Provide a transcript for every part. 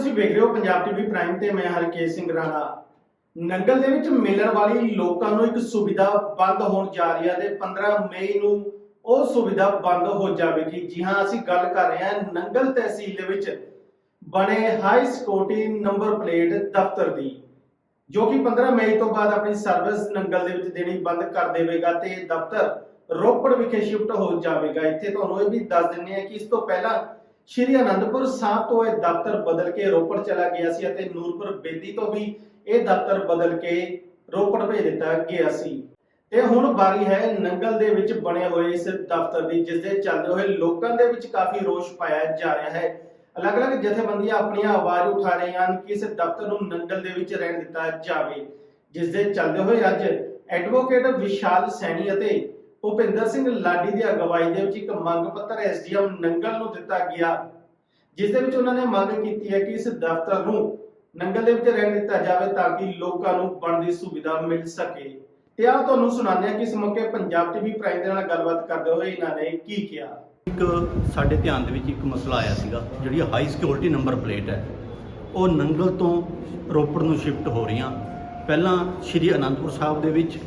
ਤੁਸੀਂ ਵੇਖ ਰਹੇ ਹੋ ਪੰਜਾਬ ਟੀਵੀ ਪ੍ਰਾਈਮ ਤੇ ਮੈਂ ਹਰਕੇਸ਼ ਸਿੰਘ ਰਾਣਾ। ਨੰਗਲ ਦੇ ਵਿੱਚ ਮਿਲਣ ਵਾਲੀ ਲੋਕਾਂ ਨੂੰ ਇੱਕ ਸੁਵਿਧਾ ਬੰਦ ਹੋਣ ਜਾ ਰਹੀ ਹੈ ਤੇ 15 ਮਈ ਨੂੰ ਉਹ ਸੁਵਿਧਾ ਬੰਦ ਹੋ ਜਾਵੇਗੀ। ਜੀ ਹਾਂ, ਅਸੀਂ ਗੱਲ ਕਰ ਰਹੇ ਹਾਂ ਨੰਗਲ ਤਹਿਸੀਲ ਦੇ ਵਿੱਚ ਬਣੇ ਹਾਈ ਸਿਕਿਉਰਿਟੀ ਨੰਬਰ ਪਲੇਟ ਦਫ਼ਤਰ ਦੀ, ਜੋ ਕਿ 15 ਮਈ ਤੋਂ ਬਾਅਦ ਆਪਣੀ ਸਰਵਿਸ ਨੰਗਲ ਦੇ ਵਿੱਚ ਦੇਣੀ ਬੰਦ ਕਰ ਦੇਵੇਗਾ ਤੇ ਦਫ਼ਤਰ ਰੋਪੜ ਵਿਖੇ ਸ਼ਿਫਟ ਹੋ ਜਾਵੇਗਾ। ਇੱਥੇ ਤੁਹਾਨੂੰ ਇਹ ਵੀ ਦੱਸ ਦਿੰਨੇ ਆ ਕਿ ਇਸ ਤੋਂ ਪਹਿਲਾਂ ਸ਼੍ਰੀ ਅਨੰਦਪੁਰ ਸਾਹਿਬ ਤੋਂ ਇਹ ਦਫ਼ਤਰ ਬਦਲ ਕੇ ਰੋਪੜ ਚਲਾ ਗਿਆ ਸੀ ਅਤੇ ਨੂਰਪੁਰ ਬੇਦੀ ਤੋਂ ਵੀ ਇਹ ਦਫ਼ਤਰ ਬਦਲ ਕੇ ਰੋਪੜ ਭੇਜ ਦਿੱਤਾ ਗਿਆ ਸੀ। ਤੇ ਹੁਣ ਵਾਰੀ ਹੈ, ਨੰਗਲ ਦੇ ਵਿੱਚ ਬਣੇ ਹੋਏ ਇਸ ਦਫ਼ਤਰ ਦੀ, ਜਿਸ ਦੇ ਚੱਲਦੇ ਹੋਏ ਲੋਕਾਂ ਦੇ ਵਿੱਚ ਕਾਫੀ ਰੋਸ਼ ਪਾਇਆ ਜਾ ਰਿਹਾ ਹੈ। ਅਲੱਗ-ਅਲੱਗ ਜਥੇਬੰਦੀਆਂ ਆਪਣੀਆਂ ਆਵਾਜ਼ ਉਠਾ ਰਹੀਆਂ ਹਨ ਕਿ ਇਸ ਦਫ਼ਤਰ ਨੂੰ ਨੰਗਲ ਦੇ ਵਿੱਚ ਰਹਿਣ ਦਿੱਤਾ ਜਾਵੇ, ਜਿਸ ਦੇ ਚੱਲਦੇ ਹੋਏ ਅੱਜ ਐਡਵੋਕੇਟ ਵਿਸ਼ਾਲ ਸੈਣੀ ਅਤੇ ਭੁਪਿੰਦਰ ਸਿੰਘ ਲਾਡੀ ਦੀ ਅਗਵਾਈ ਦੇ ਵਿੱਚ ਇੱਕ ਮੰਗ ਪੱਤਰ ਐਸਡੀਐਮ ਨੰਗਲ ਨੂੰ ਦਿੱਤਾ ਗਿਆ, ਜਿਸ ਦੇ ਵਿੱਚ ਉਹਨਾਂ ਨੇ ਮੰਗ ਕੀਤੀ ਹੈ ਕਿ ਇਸ ਦਫ਼ਤਰ ਨੂੰ ਨੰਗਲ ਦੇ ਵਿੱਚ ਰਹਿਣ ਦਿੱਤਾ ਜਾਵੇ ਤਾਂ ਕਿ ਲੋਕਾਂ ਨੂੰ ਬਣਦੀ ਸੁਵਿਧਾ ਮਿਲ ਸਕੇ। ਤੇ ਆਹ ਤੁਹਾਨੂੰ ਸੁਣਾਉਂਦੇ ਹਾਂ ਕਿ ਇਸ ਮੌਕੇ ਪੰਜਾਬ ਟੀਵੀ ਪ੍ਰਾਈਮ ਦੇ ਨਾਲ ਗੱਲਬਾਤ ਕਰਦੇ ਹੋਏ ਇਹਨਾਂ ਨੇ ਕੀ ਕਿਹਾ। ਇੱਕ ਸਾਡੇ ਧਿਆਨ ਦੇ ਵਿੱਚ ਇੱਕ ਮਸਲਾ ਆਇਆ ਸੀਗਾ, ਜਿਹੜੀ ਹਾਈ ਸਿਕਿਉਰਿਟੀ ਨੰਬਰ ਪਲੇਟ ਹੈ, ਉਹ ਨੰਗਲ ਤੋਂ ਰੋਪੜ ਨੂੰ ਸ਼ਿਫਟ ਹੋ ਰਹੀਆਂ। ਪਹਿਲਾਂ ਸ਼੍ਰੀ ਅਨੰਦਪੁਰ ਸਾਹਿਬ ਦੇ ਵਿੱਚ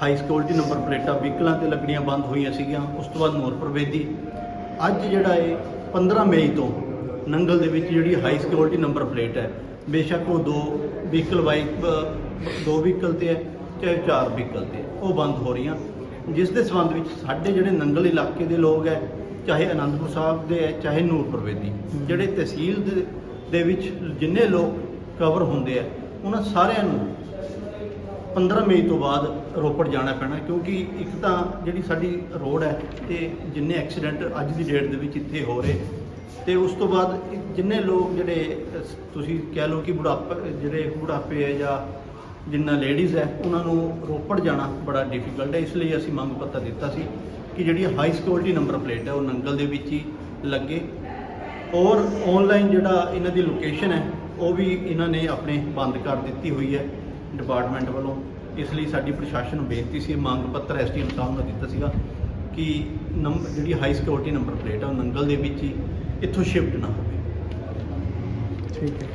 ਹਾਈ ਸਿਕਿਉਰਿਟੀ ਨੰਬਰ ਪਲੇਟਾਂ ਵਹੀਕਲਾਂ ਤੇ ਲੱਗਣੀਆਂ ਬੰਦ ਹੋਈਆਂ ਸੀਗੀਆਂ, ਉਸ ਤੋਂ ਬਾਅਦ ਨੂਰਪੁਰ ਬੇਦੀ ਅੱਜ ਜਿਹੜਾ ਇਹ 15 ਮਈ ਤੋਂ ਨੰਗਲ ਦੇ ਵਿੱਚ ਜਿਹੜੀ ਹਾਈ ਸਿਕਿਉਰਿਟੀ ਨੰਬਰ ਪਲੇਟ ਹੈ, ਬੇਸ਼ੱਕ ਉਹ ਦੋ ਵਹੀਕਲ ਬਾਈਕ ਦੋ ਵਹੀਕਲ ਤੇ ਹੈ ਚਾਹੇ ਚਾਰ ਵਹੀਕਲ ਤੇ, ਉਹ ਬੰਦ ਹੋ ਰਹੀਆਂ। ਜਿਸ ਦੇ ਸੰਬੰਧ ਵਿੱਚ ਸਾਡੇ ਜਿਹੜੇ ਨੰਗਲ ਇਲਾਕੇ ਦੇ ਲੋਕ ਹੈ, ਚਾਹੇ ਅਨੰਦਪੁਰ ਸਾਹਿਬ ਦੇ ਹੈ, ਚਾਹੇ ਨੂਰਪੁਰ ਬੇਦੀ ਜਿਹੜੇ ਤਹਿਸੀਲ ਦੇ ਦੇ ਵਿੱਚ ਜਿੰਨੇ ਲੋਕ ਕਵਰ ਹੁੰਦੇ ਆ ਉਹਨਾਂ ਸਾਰਿਆਂ ਨੂੰ 15 ਮਈ ਤੋਂ ਬਾਅਦ ਰੋਪੜ ਜਾਣਾ ਪੈਣਾ, ਕਿਉਂਕਿ ਇੱਕ ਤਾਂ ਜਿਹੜੀ ਸਾਡੀ ਰੋਡ ਹੈ ਤੇ ਜਿੰਨੇ ਐਕਸੀਡੈਂਟ ਅੱਜ ਦੀ ਡੇਟ ਦੇ ਵਿੱਚ ਇੱਥੇ ਹੋ ਰਹੇ, ਤੇ ਉਸ ਤੋਂ ਬਾਅਦ ਜਿੰਨੇ ਲੋਕ ਜਿਹੜੇ, ਤੁਸੀਂ ਕਹਿ ਲਓ ਕਿ ਬੁਢਾਪਾ, ਜਿਹੜੇ ਬੁਢਾਪੇ ਹੈ ਜਾਂ ਜਿੰਨਾ ਲੇਡੀਜ਼ ਹੈ, ਉਹਨਾਂ ਨੂੰ ਰੋਪੜ ਜਾਣਾ ਬੜਾ ਡਿਫਿਕਲਟ ਹੈ। ਇਸ ਲਈ ਅਸੀਂ ਮੰਗ ਪੱਤਰ ਦਿੱਤਾ ਸੀ ਕਿ ਜਿਹੜੀ ਹਾਈ ਸਿਕਿਉਰਿਟੀ ਨੰਬਰ ਪਲੇਟ ਹੈ, ਉਹ ਨੰਗਲ ਦੇ ਵਿੱਚ ਹੀ ਲੱਗੇ। ਔਰ ਆਨਲਾਈਨ ਜਿਹੜਾ ਇਹਨਾਂ ਦੀ ਲੋਕੇਸ਼ਨ ਹੈ, ਉਹ ਵੀ ਇਹਨਾਂ ਨੇ ਆਪਣੇ ਬੰਦ ਕਰ ਦਿੱਤੀ ਹੋਈ ਹੈ। ਡਿਪਾਰਟਮੈਂਟ ਵੱਲੋਂ ਇਸ ਲਈ ਸਾਡੀ ਪ੍ਰਸ਼ਾਸਨ ਨੂੰ ਬੇਨਤੀ ਸੀ ਮੰਗ ਪੱਤਰ ਐਸਡੀਐਮ ਸਾਹਿਬ ਨੂੰ ਦਿੱਤਾ ਸੀਗਾ ਕਿ ਨੰਬਰ ਜਿਹੜੀ ਹਾਈ ਸਿਕਿਉਰਿਟੀ ਨੰਬਰ ਪਲੇਟ ਹੈ ਉਹ ਨੰਗਲ ਦੇ ਵਿੱਚ ਹੀ ਇੱਥੋਂ ਸ਼ਿਫਟ ਨਾ ਹੋਵੇ। ਠੀਕ ਹੈ।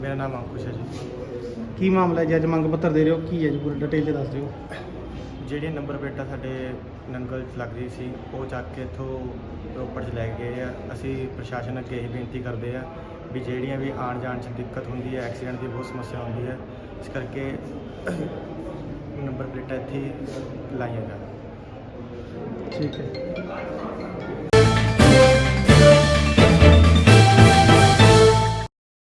ਮੇਰਾ ਨਾਮ ਅੰਕੁਸ਼ ਹੈ ਜੀ। ਕੀ ਮਾਮਲਾ ਹੈ ਜੀ? ਅੱਜ ਮੰਗ ਪੱਤਰ ਦੇ ਰਹੇ ਹੋ? ਕੀ ਹੈ ਜੀ? ਪੂਰੀ ਡਿਟੇਲ ਚ ਦੱਸ ਦਿਓ। ਜਿਹੜੀ ਨੰਬਰ ਪਲੇਟਾਂ ਸਾਡੇ ਨੰਗਲ 'ਚ ਲੱਗ ਰਹੀ ਸੀ, ਉਹ ਚੱਕ ਕੇ ਇੱਥੋਂ ਰੋਪੜ 'ਚ ਲੈ ਕੇ ਗਏ ਆ। ਅਸੀਂ ਪ੍ਰਸ਼ਾਸਨ ਅੱਗੇ ਇਹ ਬੇਨਤੀ ਕਰਦੇ ਆ ਵੀ ਜਿਹੜੀਆਂ ਵੀ ਆਉਣ ਜਾਣ 'ਚ ਦਿੱਕਤ ਹੁੰਦੀ ਹੈ, ਐਕਸੀਡੈਂਟ ਦੀ ਬਹੁਤ ਸਮੱਸਿਆ ਹੁੰਦੀ ਹੈ, ਇਸ ਕਰਕੇ ਨੰਬਰ ਪਲੇਟਾਂ ਇੱਥੇ ਲਾਈਆਂ ਜਾਣ। ਠੀਕ ਹੈ।